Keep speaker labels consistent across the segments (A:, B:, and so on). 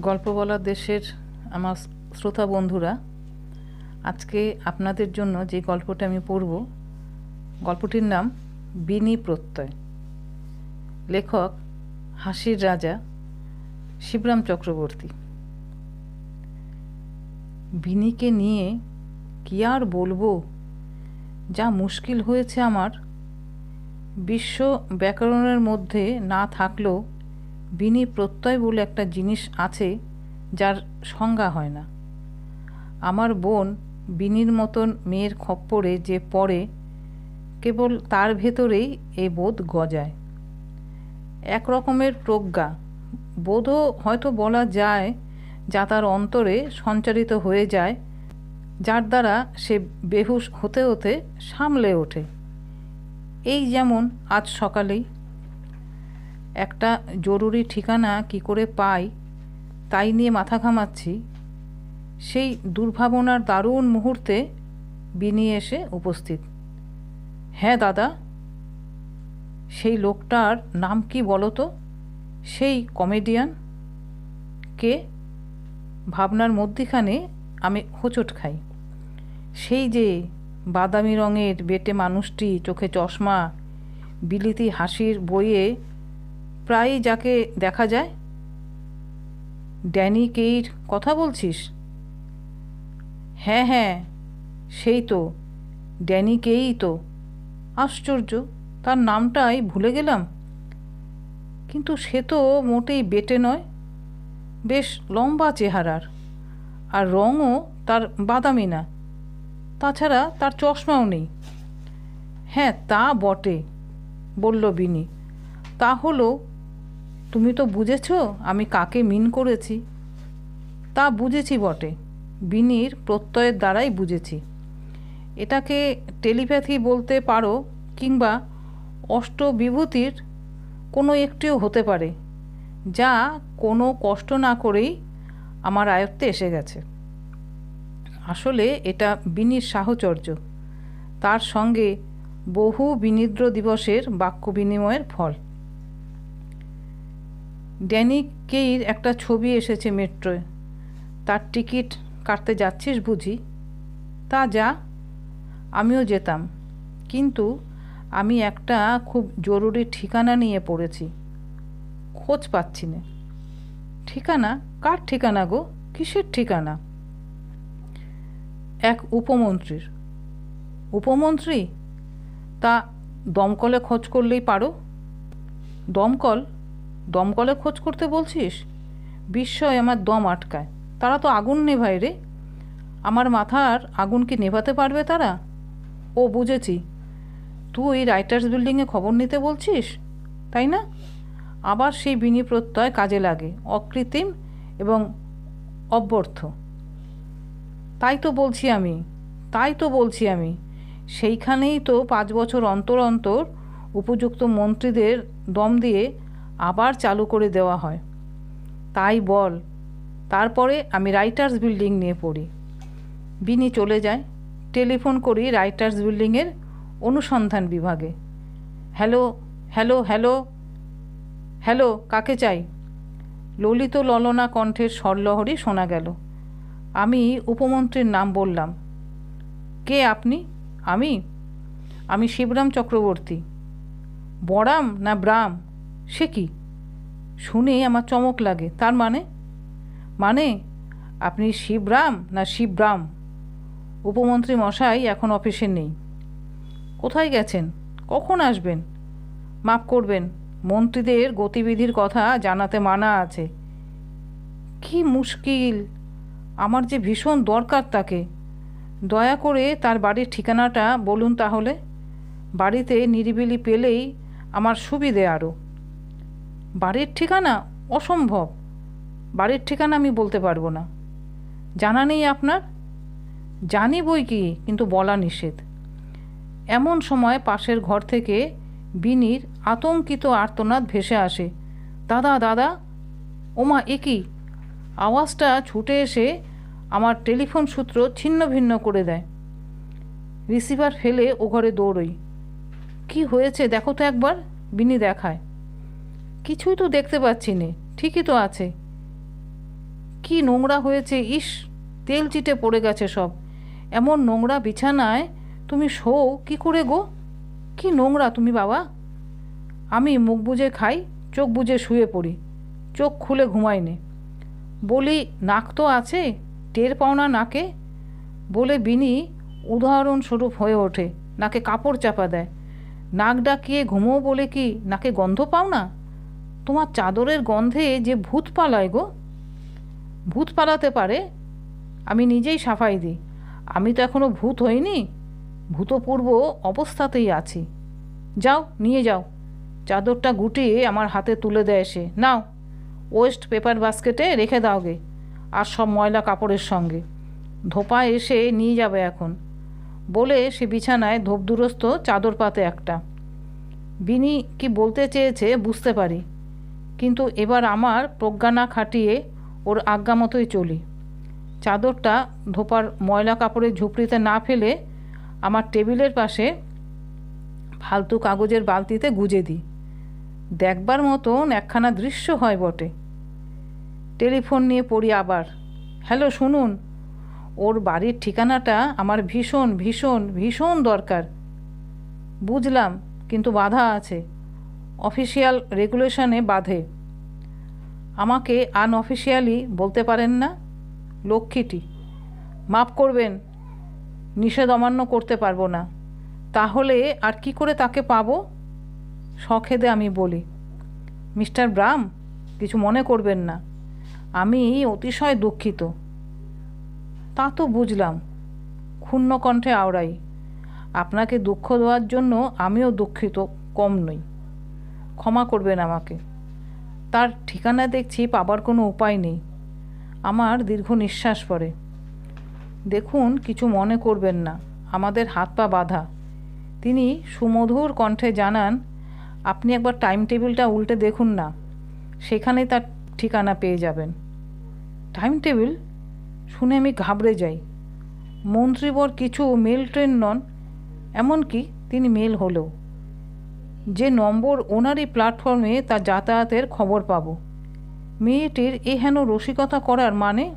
A: গল্প বলার দেশের আমার শ্রোতা বন্ধুরা, আজকে আপনাদের জন্য যে গল্পটা আমি পড়ব, গল্পটির নাম বিনি প্রত্যয়। লেখক হাসির রাজা শিবরাম চক্রবর্তী। বিনিকে নিয়ে কি আর বলব? যা মুশকিল হয়েছে আমার। বিশ্ব ব্যাকরণের মধ্যে না থাকলেও বিনি প্রত্যয় বলে একটা জিনিস আছে যার সংজ্ঞা হয় না। আমার বোন বিনির মতন মেয়ের খপ্পরে যে পড়ে, কেবল তার ভেতরেই এ বোধ গজায়। এক রকমের প্রজ্ঞা, বোধও হয়তো বলা যায় যা তার অন্তরে সঞ্চারিত হয়ে যায়, যার দ্বারা সে বেহুশ হতে হতে সামলে ওঠে। এই যেমন আজ সকালেই একটা জরুরি ঠিকানা কি করে পাই, তাই নিয়ে মাথা ঘামাচ্ছি। সেই দুর্ভাবনার দারুণ মুহূর্তে বিনি এসে উপস্থিত। হ্যাঁ দাদা, সেই লোকটার নাম কি বলো তো? সেই কমেডিয়ান? কে? ভাবনার মধ্যিখানে আমি হোঁচট খাই। সেই যে বাদামি রঙের বেটে মানুষটি চোখে চশমা, বিলিতি হাসির বইয়ে প্রায়ই যাকে দেখা যায়। ড্যানি কেইর কথা বলছিস? হ্যাঁ হ্যাঁ সেই তো। ড্যানি কেই তো? আশ্চর্য, তার নামটাই ভুলে গেলাম। কিন্তু সে তো মোটেই বেটে নয়, বেশ লম্বা চেহারার। আর রঙও তার বাদামি না, তাছাড়া তার চশমাও নেই। হ্যাঁ তা বটে, বলল বিনি। তা হলো তুমি তো বুঝেছ আমি কাকে মিন করেছি? তা বুঝেছি বটে। বিনির প্রত্যয়ের দ্বারাই বুঝেছি। এটাকে টেলিপ্যাথি বলতে পারো কিংবা অষ্টবিভূতির কোনো একটিও হতে পারে, যা কোনো কষ্ট না করেই আমার আয়ত্তে এসে গেছে। আসলে এটা বিনির সাহচর্য। তার সঙ্গে বহু বিনিদ্র দিবসের বাক্য বিনিময়ের ফল। ড্যানি কেইর একটা ছবি এসেছে মেট্রোয়। তার টিকিট কাটতে যাচ্ছিস বুঝি? তা যা, আমিও যেতাম। কিন্তু আমি একটা খুব জরুরি ঠিকানা নিয়ে পড়েছি। খোঁজ পাচ্ছি না। ঠিকানা? কার ঠিকানা গো? কিসের ঠিকানা? এক উপমন্ত্রীর। উপমন্ত্রী? তা দমকলে খোঁজ করলেই পারো। দমকল? দমকলে খোঁজ করতে বলছিস? বিস্ময় আমার দম আটকায়। তারা তো আগুন নেভায় রে। আমার মাথার আগুন কি নেভাতে পারবে তারা? ও, বুঝেছি। তুই রাইটার্স বিল্ডিংয়ে খবর নিতে বলছিস? তাই না? আবার সেই বিনি প্রত্যয় কাজে লাগে, অকৃত্রিম এবং অব্যর্থ। তাই তো বলছি আমি, তাই তো বলছি আমি। সেইখানেই তো পাঁচ বছর অন্তর অন্তর উপযুক্ত মন্ত্রীদের দম দিয়ে আবার চালু করে দেওয়া হয়। তাই বল, তারপরে আমি রাইটার্স বিল্ডিং নিয়ে পড়ি। বিনি চলে যায়, টেলিফোন করি রাইটার্স বিল্ডিংয়ের অনুসন্ধান বিভাগে। হ্যালো হ্যালো হ্যালো হ্যালো, কাকে চাই? ললিত ললনা কণ্ঠের স্বরলহরী শোনা গেল। আমি উপমন্ত্রীর নাম বললাম, কে আপনি? আমি? আমি শিবরাম চক্রবর্তী। বরাম না ব্রাম? সে কি? শুনে আমার চমক লাগে। তার মানে? মানে আপনি শিবরাম না শিবরাম? উপমন্ত্রী মশাই এখন অফিসে নেই। কোথায় গেছেন? কখন আসবেন? মাফ করবেন, মন্ত্রীদের গতিবিধির কথা জানাতে মানা আছে। কি মুশকিল! আমার যে ভীষণ দরকার তাকে। দয়া করে তার বাড়ির ঠিকানাটা বলুন তাহলে। বাড়িতে নিরিবিলি পেলেই আমার সুবিধে আরও। বাড়ির ঠিকানা অসম্ভব। বাড়ির ঠিকানা আমি বলতে পারব না। জানা নেই আপনার? জানি বই কি, কিন্তু বলা নিষেধ। এমন সময় পাশের ঘর থেকে বিনির আতঙ্কিত আর্তনাদ ভেসে আসে। দাদা দাদা, ওমা, এ কি? আওয়াজটা ছুটে এসে আমার টেলিফোন সূত্র ছিন্ন ভিন্ন করে দেয়। রিসিভার ফেলে ও ঘরে দৌড়ই। কি হয়েছে? দেখো তো একবার। বিনি দেখায়। কিছুই তো দেখতে পাচ্ছি নে ঠিকই তো আছে। কি নোংরা হয়েছে, ইস, তেল চিটে পড়ে গেছে সব। এমন নোংরা বিছানায় তুমি শো কি করে গো? কি নোংরা তুমি বাবা? আমি মুখ বুজে খাই, চোখ বুজে শুয়ে পড়ি, চোখ খুলে ঘুমাই নে বলি, নাক তো আছে, টের পাও না নাকে? বলে বিনি উদাহরণস্বরূপ হয়ে ওঠে, নাকে কাপড় চাপা দেয়। নাক ডাকিয়ে ঘুমো বলে কি, নাকে গন্ধ পাও না? তোমার চাদরের গন্ধে যে ভূত পালায় গো। ভূত পালাতে পারে, আমি নিজেই সাফাই দিই। আমি তো এখনও ভূত হইনি, ভূতপূর্ব অবস্থাতেই আছি। যাও, নিয়ে যাও। চাদরটা গুটিয়ে আমার হাতে তুলে দেয় সে। নাও, ওয়েস্ট পেপার বাস্কেটে রেখে দাও গে, আর সব ময়লা কাপড়ের সঙ্গে। ধোপা এসে নিয়ে যাবে এখন। বলে সে বিছানায় ধোপদুরস্ত চাদর পাতে একটা। বিনি কি বলতে চেয়েছে বুঝতে পারি। কিন্তু এবার আমার প্রজ্ঞা না খাটিয়ে ওর আজ্ঞা মতোই চলি। চাদরটা ধোপার ময়লা কাপড়ের ঝুপড়িতে না ফেলে আমার টেবিলের পাশে ফালতু কাগজের বালতিতে গুজে দিই। দেখবার মতন একখানা দৃশ্য হয় বটে। টেলিফোন নিয়ে পড়ি আবার। হ্যালো, শুনুন। ওর বাড়ির ঠিকানাটা আমার ভীষণ ভীষণ ভীষণ দরকার। বুঝলাম, কিন্তু বাধা আছে। অফিসিয়াল রেগুলেশনে বাধে। আমাকে আনঅফিসিয়ালি বলতে পারেন না? লক্ষ্মীটি, মাফ করবেন, নিষেধ অমান্য করতে পারব না। তাহলে আর কি করে তাকে পাবো? সখেদে আমি বলি, মিস্টার ব্রাম, কিছু মনে করবেন না। আমি অতিশয় দুঃখিত। তা তো বুঝলাম। ক্ষুণ্ণ কণ্ঠে আওড়াই, আপনাকে দুঃখ দেওয়ার জন্য আমিও দুঃখিত, কম নই। ক্ষমা করবেন আমাকে। তার ঠিকানা দেখছি পাবার কোনো উপায় নেই। আমার দীর্ঘ নিঃশ্বাস পড়ে। দেখুন, কিছু মনে করবেন না। আমাদের হাত পা বাঁধা। তিনি সুমধুর কণ্ঠে জানান, আপনি একবার টাইম টেবিলটা উল্টে দেখুন না। সেখানে তার ঠিকানা পেয়ে যাবেন। Time table? শুনে আমি ঘাবড়ে যাই। মন্ত্রীবর কিছু মেল ট্রেন নন, এমনকি তিনি মেল হলেও। যে নম্বর ওনারই প্ল্যাটফর্মে তার যাতায়াতের খবর পাবো। মেয়েটির এ হেন রসিকতা করার মানে?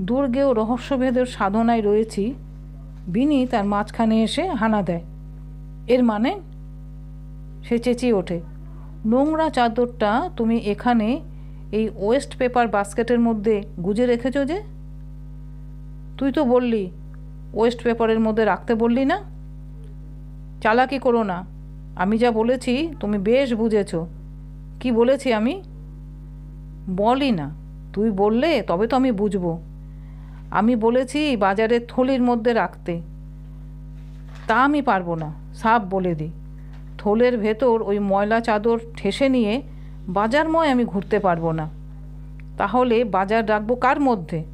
A: দুর্গেও রহস্যভেদের সাধনায় রয়েছি, বিনি তার মাঝখানে এসে হানা দেয়। এর মানে? সে চেঁচিয়ে ওঠে, নোংরা চাদরটা তুমি এখানে এই ওয়েস্ট পেপার বাস্কেটের মধ্যে গুজে রেখেছ যে? তুই তো বললি, ওয়েস্ট পেপারের মধ্যে রাখতে বললি না? চালাকি করো না। আমি যা বলেছি, তুমি বেশ বুঝেছ। কি বলেছি আমি? বলি না। তুই বললে, তবে তো আমি বুঝব। আমি বলেছি, বাজারের থলির মধ্যে রাখতে। তা আমি পারব না সাপ বলে দিই থলের ভেতর ওই ময়লা চাদর ঠেসে নিয়ে বাজারময় আমি ঘুরতে পারব না। তাহলে বাজার রাখব কার মধ্যে?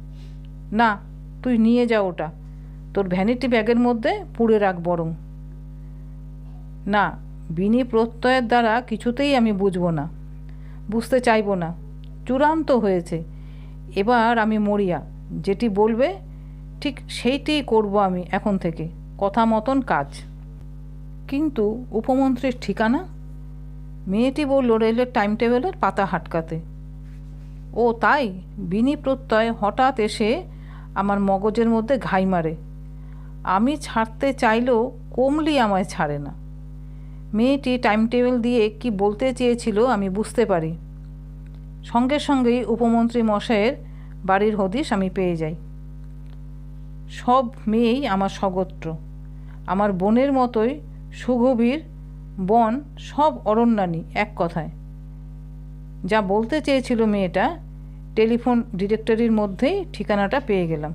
A: না, তুই নিয়ে যা ওটা। তোর ভ্যানিটি ব্যাগের মধ্যে পুড়ে রাখ বরং। না, বিনি প্রত্যয়ের দ্বারা কিছুতেই আমি বুঝব না, বুঝতে চাইব না। চূড়ান্ত হয়েছে। এবার আমি মরিয়া, যেটি বলবে, ঠিক সেইটিই করব আমি এখন থেকে, কথা মতন কাজ। কিন্তু উপমন্ত্রীর ঠিকানা? মেয়েটি বলল, রেলের টাইম টেবিলের পাতা হাটকাতে। ও তাই? বিনি প্রত্যয় হঠাৎ এসে আমার মগজের মধ্যে ঘাই মারে। আমি ছাড়তে চাইলেও কমলি আমায় ছাড়ে না। মেয়েটি টাইম টেবিল দিয়ে কি বলতে চেয়েছিল আমি বুঝতে পারি। সঙ্গে সঙ্গেই উপমন্ত্রী মশাইয়ের বাড়ির হদিশ আমি পেয়ে যাই। সব মেয়েই আমার স্বগোত্র আমার বোনের মতোই সুগভীর, বন, সব অরণ্যানী এক কথায়। যা বলতে চেয়েছিল মেয়েটা, টেলিফোন ডিরেক্টরির মধ্যেই ঠিকানাটা পেয়ে গেলাম।